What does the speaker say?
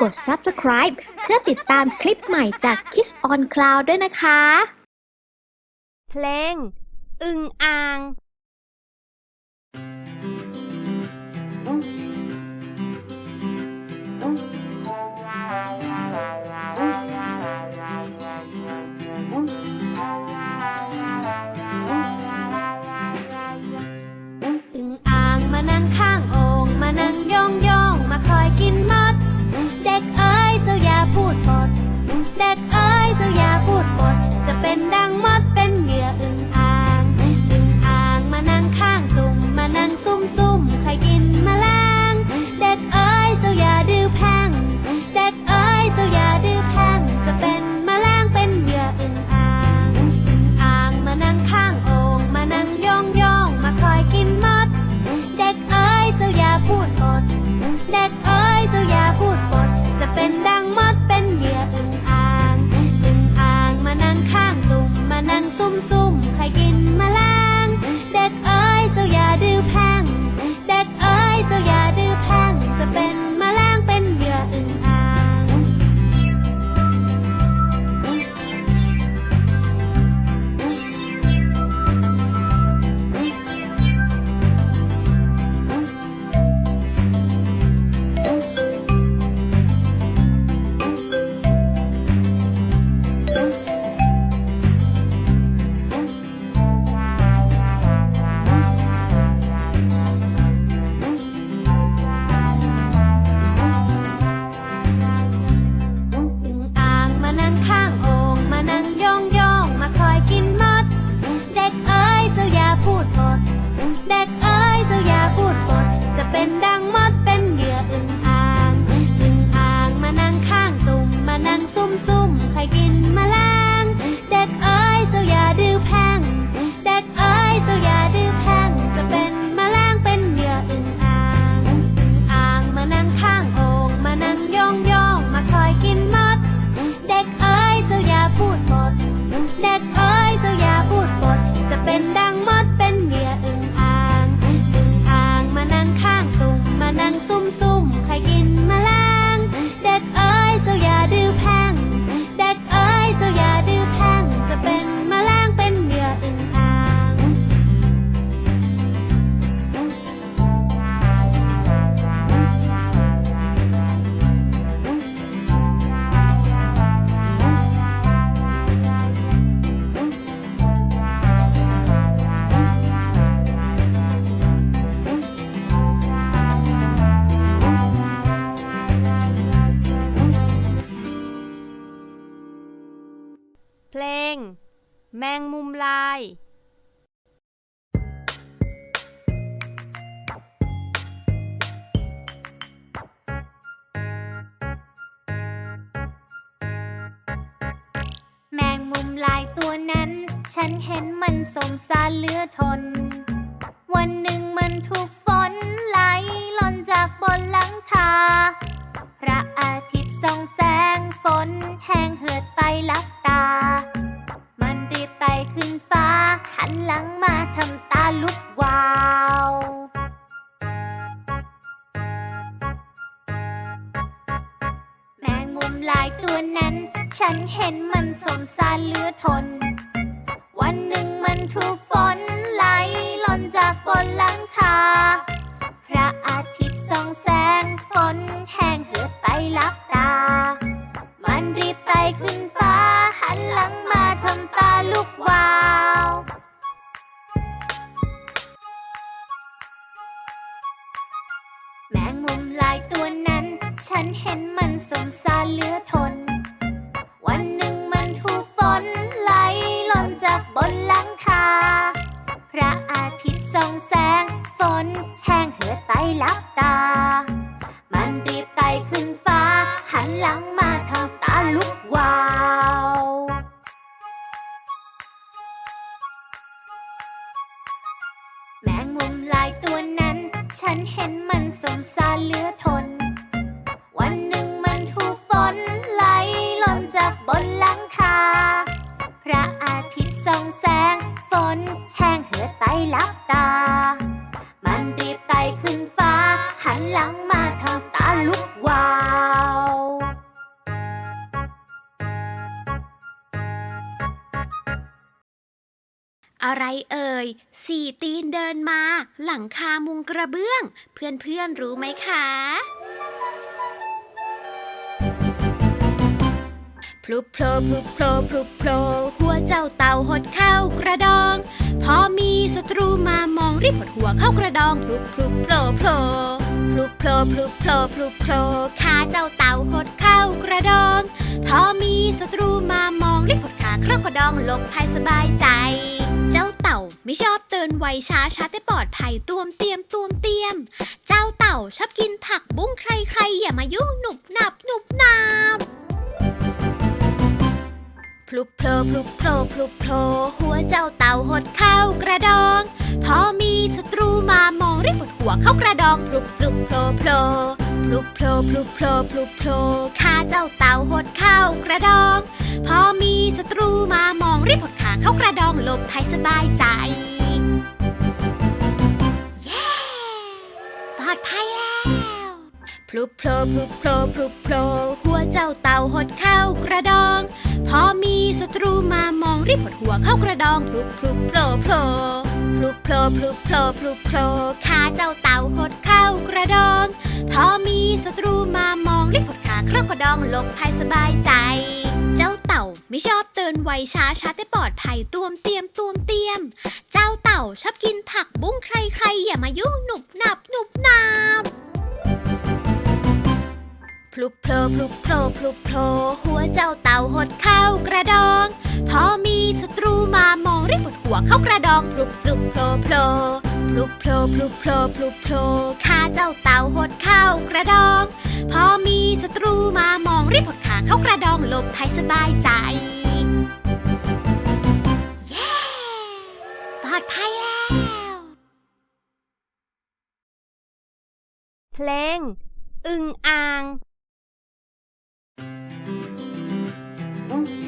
กด subscribe เพื่อติดตามคลิปใหม่จาก Kiss on Cloud ด้วยนะคะ เพลง อึงอ่าง out or won't up. แมงมุมลายตัวนั้น ฉันเห็นมันสมสารเหลือทน วันหนึ่งมันถูกฝนไหลหล่นจากบนหลังคา พระอาทิตย์ส่องแสงฝนแห้งเหือดไปลับตา ขึ้นฟ้า หันหลังมาทำตาลุกวาว แมงมุมลายตัวนั้น ฉันเห็นมันสงสารเหลือทน วันหนึ่งมันถูกฝนไหลหล่นจากบนหลังคา พระอาทิตย์ส่องแสงฝนแห้งเหือดไปลับตา นเห็นมันสมสารเหลือทน วันหนึ่งมันถูกฝนไหลหล่นจากบนหลังคา พระอาทิตย์ส่องแสง ฝนแห้งเหือดไตลับ บนหลังคา พระอาทิตย์ส่องแสง ฝนแห้งเหือดไตลับตา มันรีบไตขึ้นฟ้า หันหลังมาทำตาลุกวาว อะไรเอ่ย สี่ตีนเดินมา หลังคามุงกระเบื้อง เพื่อนๆรู้ไหมคะ พลุโผล่พลุโผล่พลุโผล่หัวเจ้าเต่าหดเข้ากระดอง พอมีศัตรูมามองรีบหดหัวเข้ากระดองพลุพลุโผลโผลพลุโผล่พลุโผล่พลุโผล่ขาเจ้าเต่าหดเข้ากระดอง พอมีศัตรูมามองรีบหดขาเข้ากระดองหลบภัยสบายใจ เจ้าเต่าไม่ชอบเดินไวช้าช้าแต่ปลอดภัยตวมเตรียมตวมเตรียม เจ้าเต่าชอบกินผักบุ้งใครๆอย่ามายุ่งหนุบหนับหนุบหนับ พลุโผล่พลุโผล่พลุโผล่หัวเจ้าเต่าหดเข้ากระดอง พอมีศัตรูมามองรีบหดหัวเข้ากระดองพลุพลุโผลโผลพลุโผล่พลุโผล่พลุโผล่ขาเจ้าเต่าหดเข้ากระดอง พอมีศัตรูมามองรีบหดขาเข้ากระดองหลบภัยสบายใจเย้ปลอดภัยแล้วพลุโผล่พลุโผล่พลุโผล่หัวเจ้าเต่าหดเข้ากระดอง พอมีศัตรูมามองรีบหดหัวเข้ากระดองพลุพลุโผลโผล่พลุโผล่พลุโผล่พลุโผล่ขาเจ้าเต่าหดเข้ากระดอง พอมีศัตรูมามองรีบหดขาเข้ากระดองหลบภัยสบายใจ เจ้าเต่าไม่ชอบเดินไวช้าช้าแต่ปลอดภัยตวมเตรียมตวมเตรียม เจ้าเต่าชอบกินผักบุ้งใครๆอย่ามายุ่งหนุบหนับหนุบหนับ พลุโผลพลุโผลพลุโผลหัวเจ้าเต่าหดเข้ากระดอง พอมีศัตรูมามองรีบหดหัวเข้ากระดองพลุพลุโผลโผลพลุโผลพลุโผลพลุโผลขาเจ้าเต่าหดเข้ากระดอง พอมีศัตรูมามองรีบหดขาเข้ากระดองหลบภัยสบายใจเย้ปลอดภัยแล้ว เพลง อึงอ่าง อึ